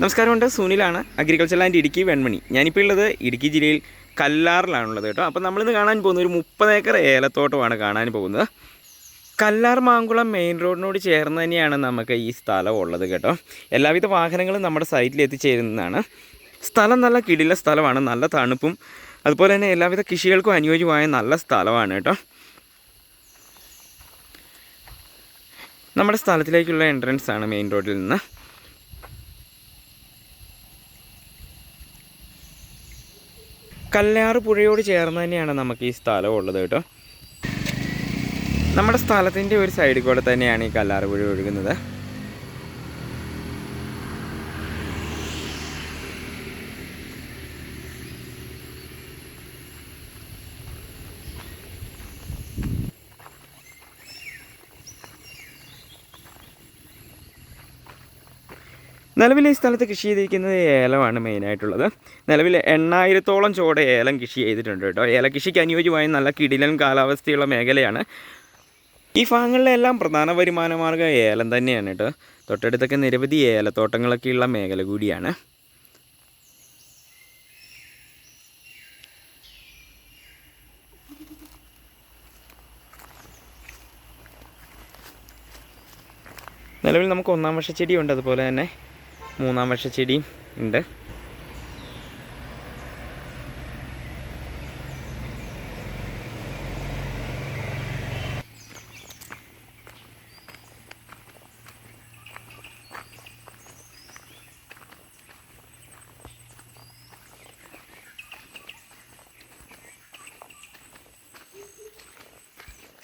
നമസ്കാരമുണ്ട്. സുനിലാണ് agriculture land Idukki Venmani. ഞാനിപ്പോൾ ഉള്ളത് ഇടുക്കി ജില്ലയിൽ കല്ലാറിലാണുള്ളത് കേട്ടോ. അപ്പോൾ നമ്മളിന്ന് കാണാൻ പോകുന്ന ഒരു മുപ്പത് ഏക്കർ ഏലത്തോട്ടമാണ് കാണാൻ പോകുന്നത്. കല്ലാർ മാങ്കുളം മെയിൻ റോഡിനോട് ചേർന്ന് തന്നെയാണ് നമുക്ക് ഈ സ്ഥലം ഉള്ളത് കേട്ടോ. എല്ലാവിധ വാഹനങ്ങളും നമ്മുടെ സൈറ്റിൽ എത്തിച്ചേരുന്നതാണ്. സ്ഥലം നല്ല കിടില സ്ഥലമാണ്. നല്ല തണുപ്പും അതുപോലെ തന്നെ എല്ലാവിധ കൃഷികൾക്കും അനുയോജ്യമായ നല്ല സ്ഥലമാണ് കേട്ടോ. നമ്മുടെ സ്ഥലത്തിലേക്കുള്ള എൻട്രൻസ് ആണ് മെയിൻ റോഡിൽ നിന്ന്. കല്ലാറ് പുഴയോട് ചേർന്ന് തന്നെയാണ് നമുക്ക് ഈ സ്ഥലം ഉള്ളത് കേട്ടോ. നമ്മുടെ സ്ഥലത്തിന്റെ ഒരു സൈഡിൽ കൂടെ തന്നെയാണ് ഈ കല്ലാറ് പുഴ ഒഴുകുന്നത്. നിലവിൽ ഈ സ്ഥലത്ത് കൃഷി ചെയ്തിരിക്കുന്നത് ഏലമാണ് മെയിനായിട്ടുള്ളത് നിലവിൽ എണ്ണായിരത്തോളം ചോടെ ഏലം കൃഷി ചെയ്തിട്ടുണ്ട് കേട്ടോ. ഏല കൃഷിക്ക് അനുയോജ്യമായ നല്ല കിടിലൻ കാലാവസ്ഥയുള്ള മേഖലയാണ്. ഈ ഭാഗങ്ങളിലെല്ലാം പ്രധാന വരുമാന മാർഗം ഏലം തന്നെയാണ് കേട്ടോ. തൊട്ടടുത്തൊക്കെ നിരവധി ഏലത്തോട്ടങ്ങളൊക്കെയുള്ള മേഖല കൂടിയാണ്. നിലവിൽ നമുക്ക് ഒന്നാം വർഷ ചെടിയുണ്ട് അതുപോലെ തന്നെ. മൂന്നാം വർഷ ചെടിയും ഉണ്ട്.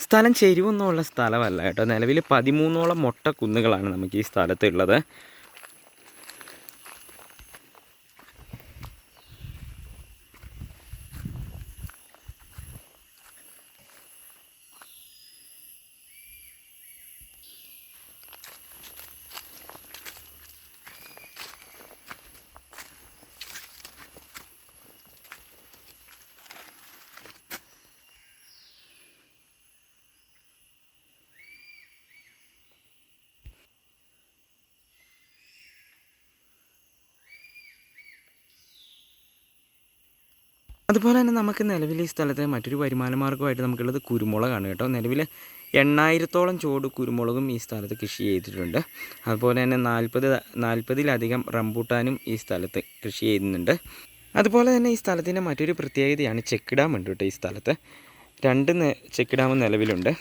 സ്ഥലം ചെരിവൊന്നുമുള്ള സ്ഥലമല്ല കേട്ടോ. നിലവിൽ പതിമൂന്നോളം മൊട്ട കുന്നുകളാണ് നമുക്ക് ഈ സ്ഥലത്ത് അതുപോലെ തന്നെ നമുക്ക് നിലവിൽ ഈ സ്ഥലത്ത് മറ്റൊരു വരുമാന മാർഗമായിട്ട് നമുക്കുള്ളത് കുരുമുളകാണ് കേട്ടോ. നിലവിൽ എണ്ണായിരത്തോളം ചുവട് കുരുമുളകും ഈ സ്ഥലത്ത് കൃഷി ചെയ്തിട്ടുണ്ട്. അതുപോലെ തന്നെ നാൽപ്പത് നാൽപ്പതിലധികം റംബൂട്ടാനും ഈ സ്ഥലത്ത് കൃഷി ചെയ്യുന്നുണ്ട്. അതുപോലെ തന്നെ ഈ സ്ഥലത്തിന്റെ മറ്റൊരു പ്രത്യേകതയാണ് ചെക്ക് ഡാം ഉണ്ട് കേട്ടോ ഈ സ്ഥലത്ത്. രണ്ട് ചെക്ക് ഡാം നിലവിലുണ്ട്.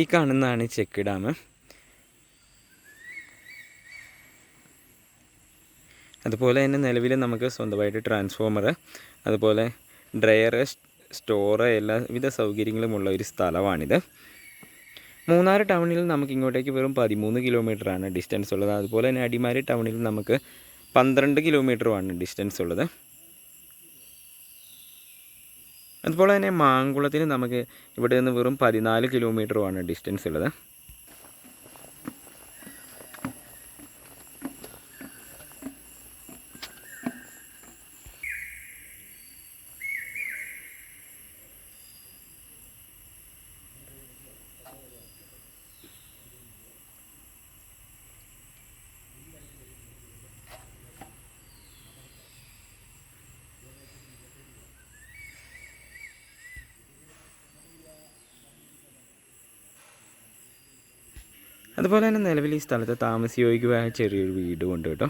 ഈ കാണുന്നതാണ് ചെക്ക് ഡാം. അതുപോലെ തന്നെ നിലവിൽ നമുക്ക് സ്വന്തമായിട്ട് ട്രാൻസ്ഫോമർ അതുപോലെ ഡ്രയർ സ്റ്റോറ് എല്ലാവിധ സൗകര്യങ്ങളുമുള്ള ഒരു സ്ഥലമാണിത്. മൂന്നാർ ടൗണിൽ നമുക്ക് ഇങ്ങോട്ടേക്ക് വെറും പതിമൂന്ന് കിലോമീറ്ററാണ് ഡിസ്റ്റൻസ് ഉള്ളത്. അതുപോലെ തന്നെ അടിമാലി ടൗണിൽ നമുക്ക് പന്ത്രണ്ട് കിലോമീറ്ററുമാണ് ഡിസ്റ്റൻസ് ഉള്ളത്. അതുപോലെ തന്നെ മാങ്കുളത്തിന് നമുക്ക് ഇവിടെ നിന്ന് വെറും പതിനാല് കിലോമീറ്ററുമാണ് ഡിസ്റ്റൻസ് ഉള്ളത്. അതുപോലെ തന്നെ നിലവിൽ ഈ സ്ഥലത്ത് താമസിയോഗ്യമായ ചെറിയൊരു വീടും ഉണ്ട് കേട്ടോ.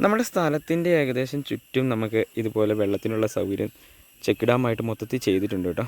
നമ്മുടെ സ്ഥലത്തിന്റെ ഏകദേശം ചുറ്റും നമുക്ക് ഇതുപോലെ വെള്ളത്തിനുള്ള സൗകര്യം ചെക്ക് ഡാമായിട്ട് മൊത്തത്തിൽ ചെയ്തിട്ടുണ്ട് കേട്ടോ.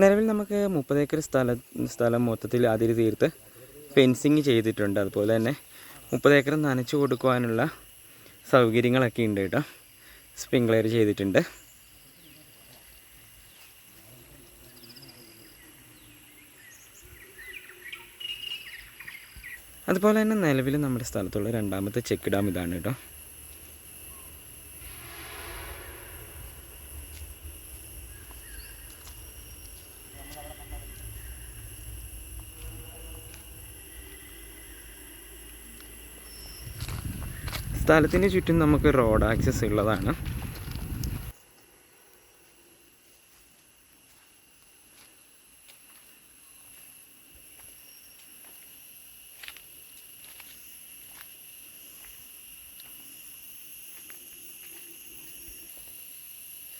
നിലവിൽ നമുക്ക് മുപ്പത് ഏക്കർ സ്ഥല സ്ഥലം മൊത്തത്തിൽ അതിര് തീർത്ത് ഫെൻസിങ് ചെയ്തിട്ടുണ്ട്. അതുപോലെ തന്നെ മുപ്പത് ഏക്കർ നനച്ചു കൊടുക്കുവാനുള്ള സൗകര്യങ്ങളൊക്കെ ഉണ്ട് കേട്ടോ. സ്പ്രിങ്ക്ലെയർ ചെയ്തിട്ടുണ്ട്. അതുപോലെ തന്നെ നിലവിൽ നമ്മുടെ സ്ഥലത്തുള്ള രണ്ടാമത്തെ ചെക്ക് ഡാം ഇതാണ് കേട്ടോ. സ്ഥലത്തിന് ചുറ്റും നമുക്ക് റോഡ് ആക്സസ് ഉള്ളതാണ്.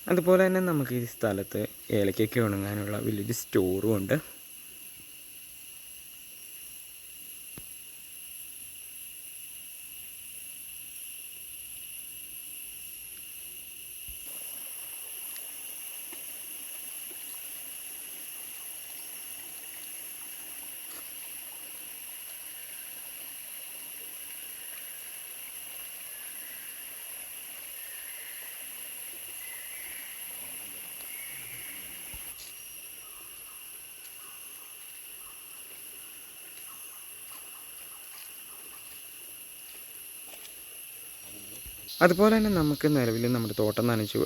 അതുപോലെ തന്നെ നമുക്ക് ഈ സ്ഥലത്ത് ഏലക്കൊക്കെ ഉണങ്ങാനുള്ള വലിയൊരു സ്റ്റോറും ഉണ്ട്. അതുപോലെ തന്നെ നമുക്ക് നിലവിൽ നമ്മുടെ തോട്ടം നനച്ച്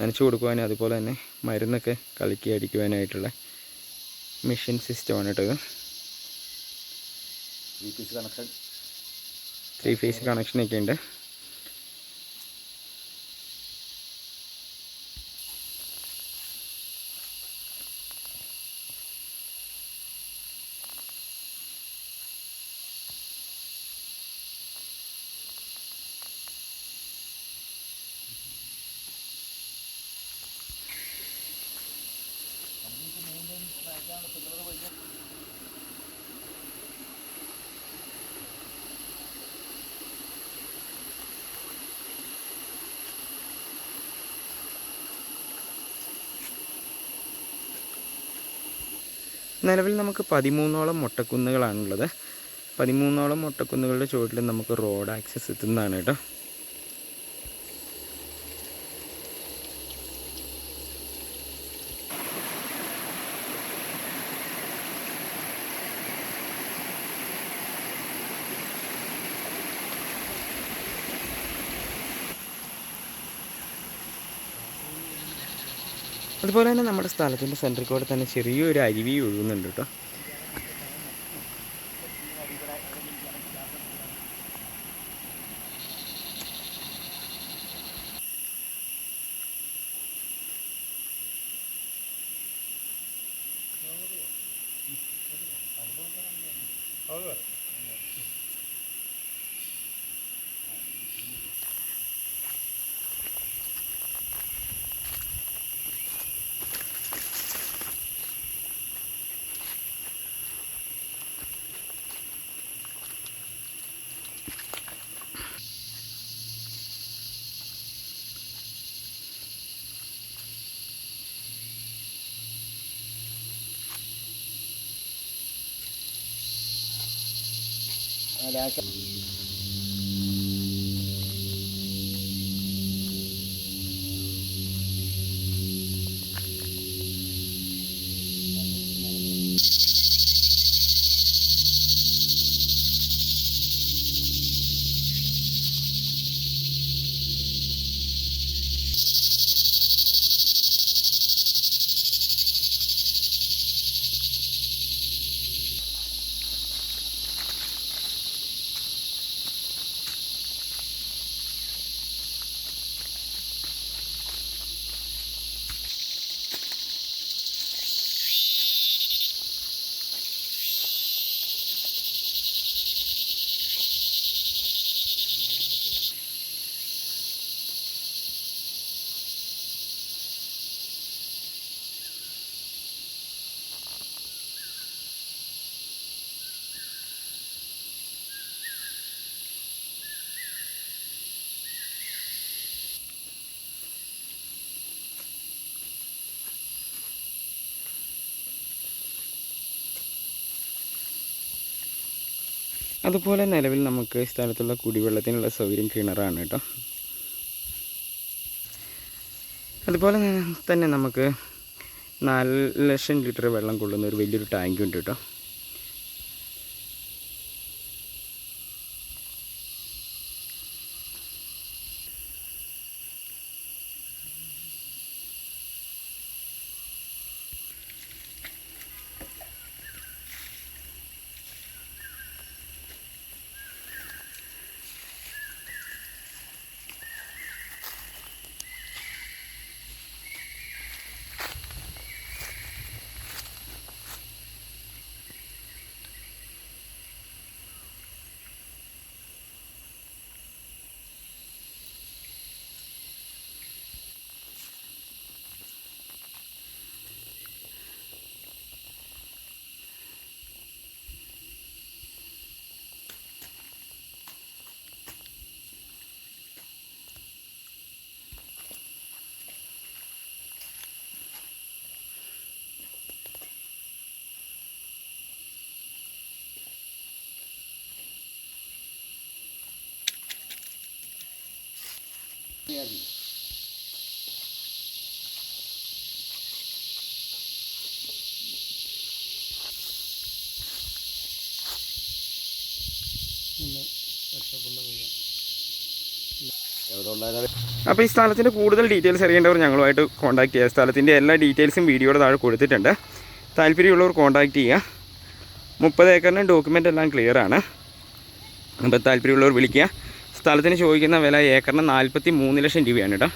നനച്ച് കൊടുക്കുവാനും അതുപോലെ തന്നെ മരുന്നൊക്കെ കലക്കി അടിക്കുവാനായിട്ടുള്ള മെഷീൻ സിസ്റ്റമാണ് കേട്ടോ ത്രീ ഫേസ് കണക്ഷൻ ത്രീ നിലവിൽ നമുക്ക് പതിമൂന്നോളം മൊട്ടക്കുന്നുകളാണുള്ളത്. പതിമൂന്നോളം മൊട്ടക്കുന്നുകളുടെ ചുവട്ടിൽ നമുക്ക് റോഡ് ആക്സസ് എത്തുന്നതാണ് കേട്ടോ. അതുപോലെ തന്നെ നമ്മുടെ സ്ഥലത്തിന്റെ സെന്ററിൽ കൂടെ തന്നെ ചെറിയൊരു അരുവി ഒഴുകുന്നുണ്ട് കേട്ടോ Over. Để ở. അതുപോലെ നിലവിൽ നമുക്ക് സ്ഥലത്തുള്ള കുടിവെള്ളത്തിനുള്ള സൗകര്യം കിണറാണ് കേട്ടോ. അതുപോലെ തന്നെ നമുക്ക് നാല് ലക്ഷം ലിറ്റർ വെള്ളം കൊള്ളുന്ന ഒരു വലിയൊരു ടാങ്ക് ഉണ്ട് കേട്ടോ. അപ്പോൾ ഈ സ്ഥലത്തിന്റെ കൂടുതൽ ഡീറ്റെയിൽസ് അറിയേണ്ടവർ ഞങ്ങളുമായിട്ട് കോൺടാക്ട് ചെയ്യുക. സ്ഥലത്തിന്റെ എല്ലാ ഡീറ്റെയിൽസും വീഡിയോയുടെ താഴെ കൊടുത്തിട്ടുണ്ട്. താല്പര്യമുള്ളവർ കോൺടാക്ട് ചെയ്യുക. മുപ്പത് ഏക്കറിന് ഡോക്യുമെന്റ് എല്ലാം ക്ലിയർ ആണ്. അപ്പോൾ താല്പര്യമുള്ളവർ വിളിക്കുക. സ്ഥലത്തിന് ചോദിക്കുന്ന വില ഏക്കറിന് നാൽപ്പത്തി മൂന്ന് ലക്ഷം രൂപയാണ് കേട്ടോ.